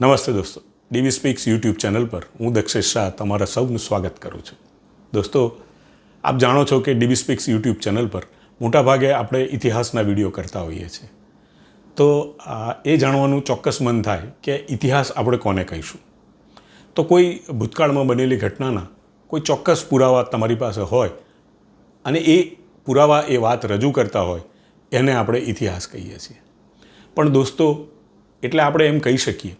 નમસ્તે દોસ્તો. ડીવી speaks YouTube channel પર હું દક્ષેશ શાહ તમારા સૌનું સ્વાગત કરું છું. દોસ્તો, આપ જાણો છો કે ડીવી સ્પીક્સ યુટ્યુબ ચેનલ પર મોટાભાગે આપણે ઇતિહાસના વીડિયો કરતા હોઈએ છીએ. તો એ જાણવાનું ચોક્કસ મન થાય કે ઇતિહાસ આપણે કોને કહીશું? તો કોઈ ભૂતકાળમાં બનેલી ઘટનાના કોઈ ચોક્કસ પુરાવા તમારી પાસે હોય અને એ પુરાવા એ વાત રજૂ કરતા હોય, એને આપણે ઇતિહાસ કહીએ છીએ. પણ દોસ્તો, એટલે આપણે એમ કહી શકીએ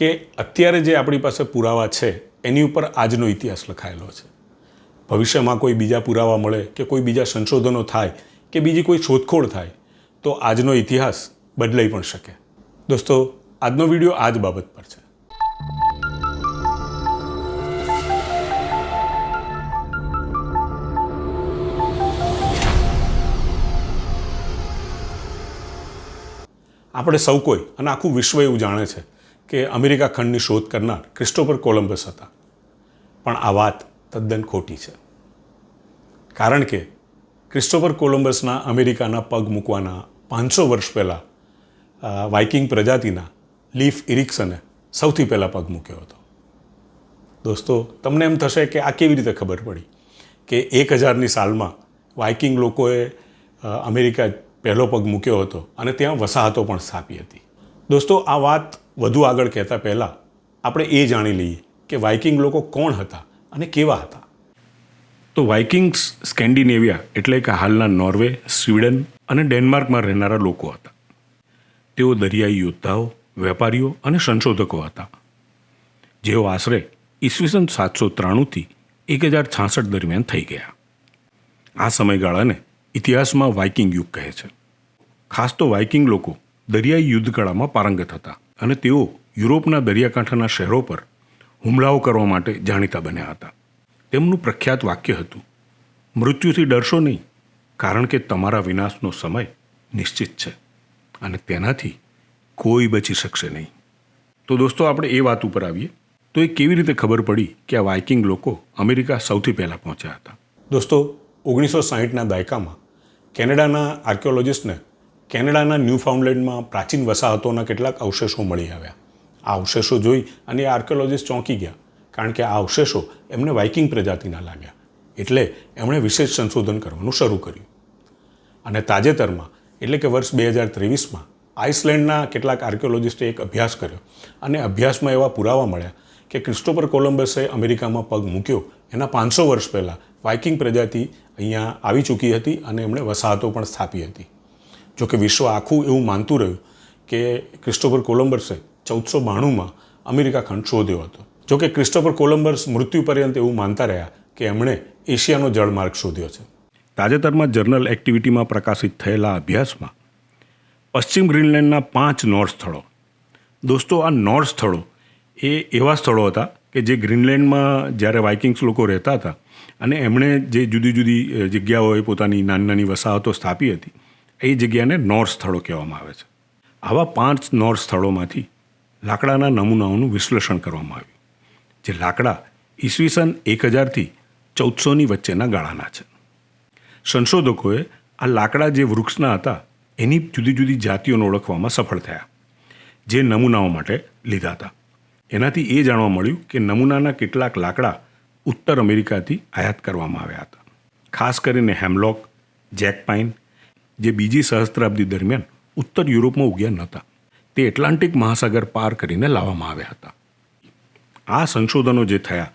કે અત્યારે જે આપણી પાસે પુરાવા છે, એની ઉપર આજનો ઇતિહાસ લખાયેલો છે. ભવિષ્યમાં કોઈ બીજા પુરાવા મળે કે કોઈ બીજા સંશોધનો થાય કે બીજી કોઈ શોધખોળ થાય, તો આજનો ઇતિહાસ બદલાઈ પણ શકે. દોસ્તો, આજનો વીડિયો આ જ બાબત પર છે. આપણે સૌ કોઈ અને આખું વિશ્વ એવું જાણે છે કે અમેરિકા ખંડની શોધ કરનાર ક્રિસ્ટોફર કોલંબસ હતા. પણ આ વાત તદ્દન ખોટી છે. કારણ કે ક્રિસ્ટોફર કોલંબસના અમેરિકાના પગ મૂકવાના પાંચસો વર્ષ પહેલાં વાઇકિંગ પ્રજાતિના લીફ ઇરિક્સને સૌથી પહેલાં પગ મૂક્યો હતો. દોસ્તો, તમને એમ થશે કે આ કેવી રીતે ખબર પડી કે એક હજારની સાલમાં વાઇકિંગ લોકોએ અમેરિકા પહેલો પગ મૂક્યો હતો અને ત્યાં વસાહતો પણ સ્થાપી હતી. દોસ્તો, આ વાત વધુ આગળ કહેતા પહેલાં આપણે એ જાણી લઈએ કે વાઇકિંગ લોકો કોણ હતા અને કેવા હતા. તો વાઇકિંગ્સ સ્કેન્ડિનેવિયા એટલે કે હાલના નોર્વે, સ્વીડન અને ડેનમાર્કમાં રહેનારા લોકો હતા. તેઓ દરિયાઈ યોદ્ધાઓ, વેપારીઓ અને સંશોધકો હતા. જેઓ આશરે ઈસવીસન સાતસો ત્રાણુંથી એક હજાર છાસઠ દરમિયાન થઈ ગયા. આ સમયગાળાને ઇતિહાસમાં વાઇકિંગ યુગ કહે છે. ખાસ તો વાઇકિંગ લોકો દરિયાઈ યુદ્ધકળામાં પારંગત હતા. અને તેઓ યુરોપના દરિયાકાંઠાના શહેરો પર હુમલાઓ કરવા માટે જાણીતા બન્યા હતા. તેમનું પ્રખ્યાત વાક્ય હતું, મૃત્યુથી ડરશો નહીં, કારણ કે તમારા વિનાશનો સમય નિશ્ચિત છે અને તેનાથી કોઈ બચી શકશે નહીં. તો દોસ્તો, આપણે એ વાત ઉપર આવીએ. તો એ કેવી રીતે ખબર પડી કે આ વાઇકિંગ લોકો અમેરિકા સૌથી પહેલાં પહોંચ્યા હતા? દોસ્તો, ઓગણીસો સાહીઠના દાયકામાં કેનેડાના આર્કિયોલોજિસ્ટને કેનેડાના ન્યૂફાઉન્ડલેન્ડમાં પ્રાચીન વસાહતોના કેટલાક અવશેષો મળી આવ્યા. આ અવશેષો જોઈ અને આર્કિયોલોજીસ્ટ ચોંકી ગયા, કારણ કે આ અવશેષો એમને વાઇકિંગ પ્રજાતિના લાગ્યા. એટલે એમણે વિશેષ સંશોધન કરવાનું શરૂ કર્યું. અને તાજેતરમાં, એટલે કે વર્ષ બે હજાર ત્રેવીસમાં, આઇસલેન્ડના કેટલાક આર્કિયોલોજિસ્ટે એક અભ્યાસ કર્યો. અને અભ્યાસમાં એવા પુરાવા મળ્યા કે ક્રિસ્ટોફર કોલંબસે અમેરિકામાં પગ મૂક્યો. એના પાંચસો વર્ષ પહેલાં વાઇકિંગ પ્રજાતિ અહીંયા આવી ચૂકી હતી અને એમણે વસાહતો પણ સ્થાપી હતી. જોકે વિશ્વ આખું એવું માનતું રહ્યું કે ક્રિસ્ટોફર કોલમ્બર્સે ચૌદસો બાણુંમાં અમેરિકા ખંડ શોધ્યો હતો. જોકે ક્રિસ્ટોફર કોલમ્બર્સ મૃત્યુ પર્યંત એવું માનતા રહ્યા કે એમણે એશિયાનો જળમાર્ગ શોધ્યો છે. તાજેતરમાં જર્નલ એક્ટિવિટીમાં પ્રકાશિત થયેલા અભ્યાસમાં પશ્ચિમ ગ્રીનલેન્ડના પાંચ નોર્થ સ્થળો, દોસ્તો આ નોર્થ સ્થળો એ એવા સ્થળો હતા કે જે ગ્રીનલેન્ડમાં જ્યારે વાઇકિંગ્સ લોકો રહેતા હતા અને એમણે જે જુદી જુદી જગ્યાઓએ પોતાની નાની નાની વસાહતો સ્થાપી હતી એ જગ્યાને નોર્થ સ્થળો કહેવામાં આવે છે. આવા પાંચ નોર સ્થળોમાંથી લાકડાના નમૂનાઓનું વિશ્લેષણ કરવામાં આવ્યું, જે લાકડા ઈસવીસન એક હજારથી ચૌદસોની વચ્ચેના ગાળાના છે. સંશોધકોએ આ લાકડા જે વૃક્ષના હતા, એની જુદી જુદી જાતિઓને ઓળખવામાં સફળ થયા, જે નમૂનાઓ માટે લીધા હતા. એનાથી એ જાણવા મળ્યું કે નમૂનાના કેટલાક લાકડા ઉત્તર અમેરિકાથી આયાત કરવામાં આવ્યા હતા. ખાસ કરીને હેમલોક, જેકપાઇન જે બીજી સહસ્ત્રાબ્દી દરમિયાન ઉત્તર યુરોપમાં ઉગ્યા નહોતા તે એટલાન્ટિક મહાસાગર પાર કરીને લાવવામાં આવ્યા હતા. આ સંશોધનો જે થયા,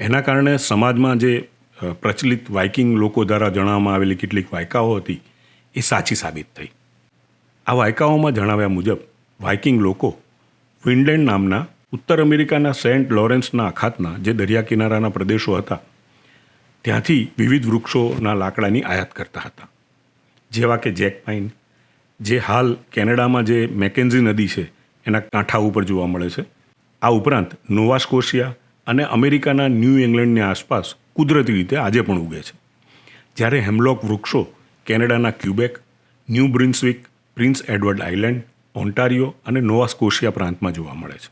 એના કારણે સમાજમાં જે પ્રચલિત વાઇકિંગ લોકો દ્વારા જણાવવામાં આવેલી કેટલીક વાયકાઓ હતી, એ સાચી સાબિત થઈ. આ વાયકાઓમાં જણાવ્યા મુજબ, વાઇકિંગ લોકો વિન્ડલેન્ડ નામના, ઉત્તર અમેરિકાના સેન્ટ લોરેન્સના અખાતના જે દરિયા કિનારાના પ્રદેશો હતા, ત્યાંથી વિવિધ વૃક્ષોના લાકડાની આયાત કરતા હતા. જેવા કે જેક પાઇન, જે હાલ કેનેડામાં જે મેકેન્ઝી નદી છે, એના કાંઠા ઉપર જોવા મળે છે. આ ઉપરાંત નોવાસ્કોશિયા અને અમેરિકાના ન્યૂ ઇંગ્લેન્ડની આસપાસ કુદરતી રીતે આજે પણ ઉગે છે. જ્યારે હેમલોક વૃક્ષો કેનેડાના Quebec, New Brunswick, Prince Edward Island, Ontario અને નોવાસ્કોશિયા પ્રાંતમાં જોવા મળે છે.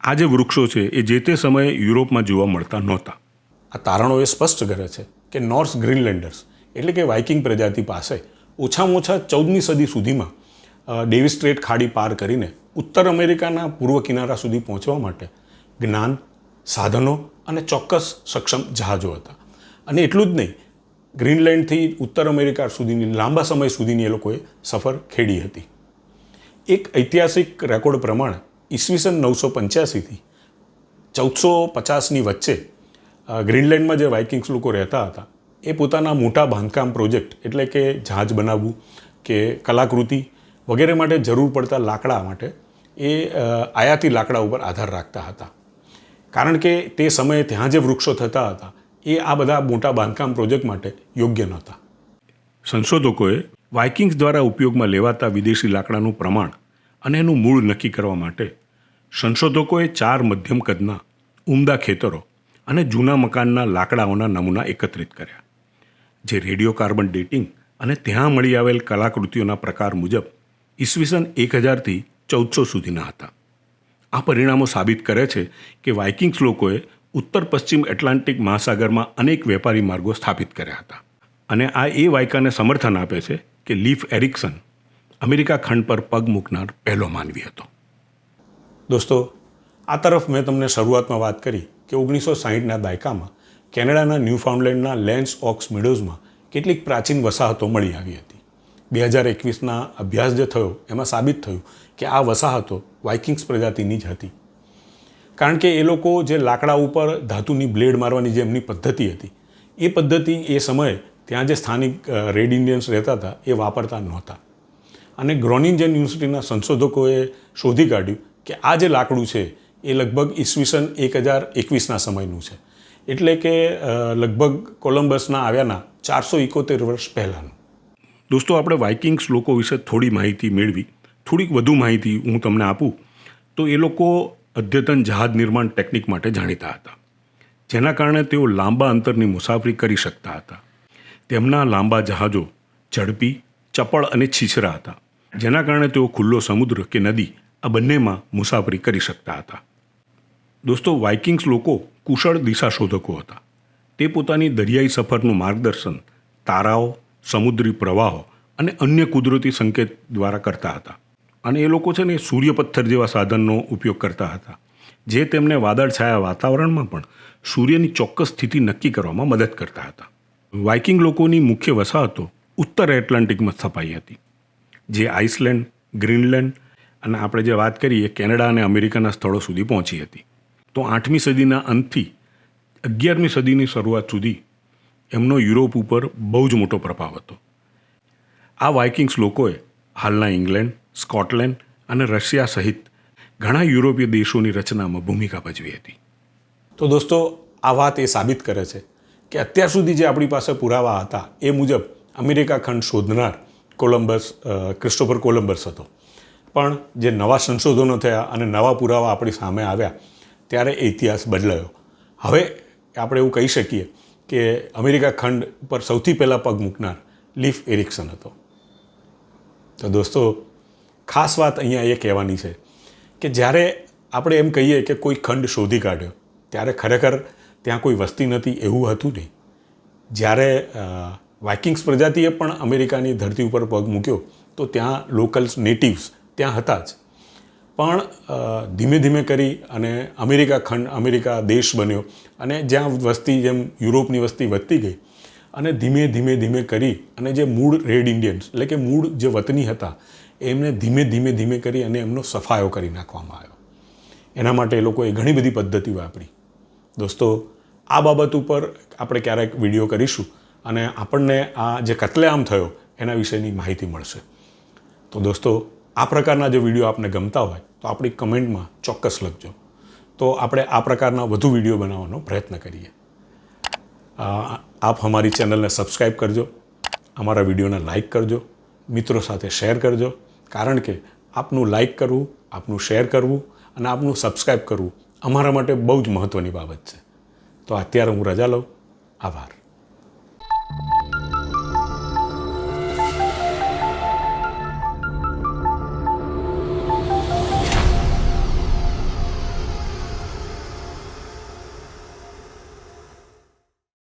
આ જે વૃક્ષો છે, એ જે તે સમયે યુરોપમાં જોવા મળતા નહોતા. આ તારણો એ સ્પષ્ટ કરે છે કે નોર્થ ગ્રીનલેન્ડર્સ એટલે કે વાઇકિંગ પ્રજાતિ પાસે ઓછામાં ઓછા ચૌદમી સદી સુધીમાં ડેવિસ સ્ટ્રેટ ખાડી પાર કરીને ઉત્તર અમેરિકાના પૂર્વ કિનારા સુધી પહોંચવા માટે જ્ઞાન, સાધનો અને ચોક્કસ સક્ષમ જહાજો હતા. અને એટલું જ નહીં ગ્રીનલેન્ડથી ઉત્તર અમેરિકા સુધીની, લાંબા સમય સુધીની એ લોકોએ સફર ખેડી હતી. એક ઐતિહાસિક રેકોર્ડ પ્રમાણે ઈસવીસન નવસો પંચ્યાસીથી ચૌદસો પચાસની વચ્ચે ગ્રીનલેન્ડમાં જે વાઇકિંગ્સ લોકો રહેતા હતા એ પોતાના મોટા બાંધકામ પ્રોજેક્ટ એટલે કે જહાજ બનાવવું કે કલાકૃતિ વગેરે માટે જરૂર પડતા લાકડા માટે એ આયાતી લાકડા ઉપર આધાર રાખતા હતા. કારણ કે તે સમયે ત્યાં જે વૃક્ષો થતા હતા, એ આ બધા મોટા બાંધકામ પ્રોજેક્ટ માટે યોગ્ય નહોતા. સંશોધકોએ વાઇકિંગ્સ દ્વારા ઉપયોગમાં લેવાતા વિદેશી લાકડાનું પ્રમાણ અને એનું મૂળ નક્કી કરવા માટે સંશોધકોએ ચાર મધ્યમ કદના ઉમદા ખેતરો અને જૂના મકાનના લાકડાઓના નમૂના એકત્રિત કર્યા. જે રેડિયો કાર્બન ડેટિંગ અને ત્યાં મળી આવેલ કલાકૃતિઓના પ્રકાર મુજબ ઈસવીસન એક હજારથી ચૌદસો સુધીના હતા. આ પરિણામો સાબિત કરે છે કે વાઇકિંગ્સ લોકોએ ઉત્તર પશ્ચિમ એટલાન્ટિક મહાસાગરમાં અનેક વેપારી માર્ગો સ્થાપિત કર્યા હતા. અને આ એ વાયકાને સમર્થન આપે છે કે લીફ એરિક્સન અમેરિકા ખંડ પર પગ મૂકનાર પહેલો માનવી હતો. દોસ્તો, આ તરફ મેં તમને શરૂઆતમાં વાત કરી કે ઓગણીસો સાહીઠના દાયકામાં કેનેડાના ન્યૂફાઉન્ડલેન્ડના લેન્સ ઓક્સ મિડોઝમાં કેટલીક પ્રાચીન વસાહતો મળી આવી હતી. બે હજાર એકવીસના અભ્યાસ જે થયો, એમાં સાબિત થયું કે આ વસાહતો વાઇકિંગ્સ પ્રજાતિની જ હતી. કારણ કે એ લોકો જે લાકડા ઉપર ધાતુની બ્લેડ મારવાની જે એમની પદ્ધતિ હતી, એ પદ્ધતિ એ સમયે ત્યાં જે સ્થાનિક રેડ ઇન્ડિયન્સ રહેતા હતા, એ વાપરતા નહોતા. અને ગ્રોનિંજન યુનિવર્સિટીના સંશોધકોએ શોધી કાઢ્યું કે આ જે લાકડું છે, એ લગભગ ઈસવીસન એક હજાર એકવીસના સમયનું છે. એટલે કે લગભગ કોલમ્બસના આવ્યાના ચારસો એકોતેર વર્ષ પહેલાંનું. દોસ્તો, આપણે વાઇકિંગ્સ લોકો વિશે થોડી માહિતી મેળવી. થોડીક વધુ માહિતી હું તમને આપું. તો એ લોકો અદ્યતન જહાજ નિર્માણ ટેકનિક માટે જાણીતા હતા. જેના કારણે તેઓ લાંબા અંતરની મુસાફરી કરી શકતા હતા. તેમના લાંબા જહાજો ઝડપી, ચપળ અને છીછરા હતા. જેના કારણે તેઓ ખુલ્લો સમુદ્ર કે નદી આ બંનેમાં મુસાફરી કરી શકતા હતા. દોસ્તો, વાઇકિંગ્સ લોકો કુશળ દિશાશોધકો હતા. તે પોતાની દરિયાઈ સફરનું માર્ગદર્શન તારાઓ, સમુદ્રી પ્રવાહો અને અન્ય કુદરતી સંકેત દ્વારા કરતા હતા. અને એ લોકો છે ને સૂર્યપથ્થર જેવા સાધનનો ઉપયોગ કરતા હતા, જે તેમને વાદળછાયા વાતાવરણમાં પણ સૂર્યની ચોક્કસ સ્થિતિ નક્કી કરવામાં મદદ કરતા હતા. વાઇકિંગ લોકોની મુખ્ય વસાહતો ઉત્તર એટલાન્ટિકમાં સ્થપાઈ હતી, જે આઇસલેન્ડ, ગ્રીનલેન્ડ અને આપણે જે વાત કરીએ, કેનેડા અને અમેરિકાના સ્થળો સુધી પહોંચી હતી. તો આઠમી સદીના અંતથી અગિયારમી સદીની શરૂઆત સુધી એમનો યુરોપ ઉપર બહુ જ મોટો પ્રભાવ હતો. આ વાઇકિંગ્સ લોકોએ હાલના ઇંગ્લેન્ડ સ્કોટલેન્ડ અને રશિયા સહિત ઘણા યુરોપીય દેશોની રચનામાં ભૂમિકા ભજવી હતી. તો દોસ્તો આ વાત એ સાબિત કરે છે કે અત્યાર સુધી જે આપણી પાસે પુરાવા હતા એ મુજબ અમેરિકા ખંડ શોધનાર કોલંબસ અ, ક્રિસ્ટોફર કોલંબસ હતો. પણ જે નવા સંશોધનો થયા અને નવા પુરાવા આપણી સામે આવ્યા ત્યારે એ ઇતિહાસ બદલાયો. હવે આપણે એવું કહી શકીએ કે અમેરિકા ખંડ પર સૌથી પહેલાં પગ મૂકનાર લીફ એરિક્સન હતો. તો દોસ્તો, ખાસ વાત અહીંયા એ કહેવાની છે કે જ્યારે આપણે એમ કહીએ કે કોઈ ખંડ શોધી કાઢ્યો, ત્યારે ખરેખર ત્યાં કોઈ વસ્તી નથી એવું હતું નહીં. જ્યારે વાઇકિંગ્સ પ્રજાતિએ પણ અમેરિકાની ધરતી ઉપર પગ મૂક્યો, તો ત્યાં લોકલ્સ, નેટિવ્સ ત્યાં હતા જ. પણ ધીમે ધીમે કરી અને અમેરિકા ખંડ, અમેરિકા દેશ બન્યો અને જ્યાં વસ્તી જેમ યુરોપની વસ્તી વધતી ગઈ અને ધીમે ધીમે ધીમે કરી અને જે મૂળ રેડ ઇન્ડિયન્સ, એટલે કે મૂળ જે વતની હતા, એમને ધીમે ધીમે ધીમે કરી અને એમનો સફાયો કરી નાખવામાં આવ્યો. એના માટે એ લોકોએ ઘણી બધી પદ્ધતિ વાપરી. દોસ્તો, આ બાબત ઉપર આપણે ક્યારેક વીડિયો કરીશું અને આપણને આ જે કતલેઆમ થયો એના વિશેની માહિતી મળશે. તો દોસ્તો આ પ્રકારના જો વીડિયો આપને ગમતા હોય, તો આપણી કમેન્ટમાં ચોક્કસ લખજો. તો આપણે આ પ્રકારના વધુ વીડિયો બનાવવાનો પ્રયત્ન કરીએ. આપ અમારી ચેનલને સબસ્ક્રાઈબ કરજો, અમારા વિડીયોને લાઇક કરજો, મિત્રો સાથે શેર કરજો, કારણ કે આપનું લાઇક કરવું, આપનું શેર કરવું અને આપનું સબસ્ક્રાઈબ કરવું અમારા માટે બહુ જ મહત્ત્વની બાબત છે. તો અત્યારે હું રજા લઉં. આભાર.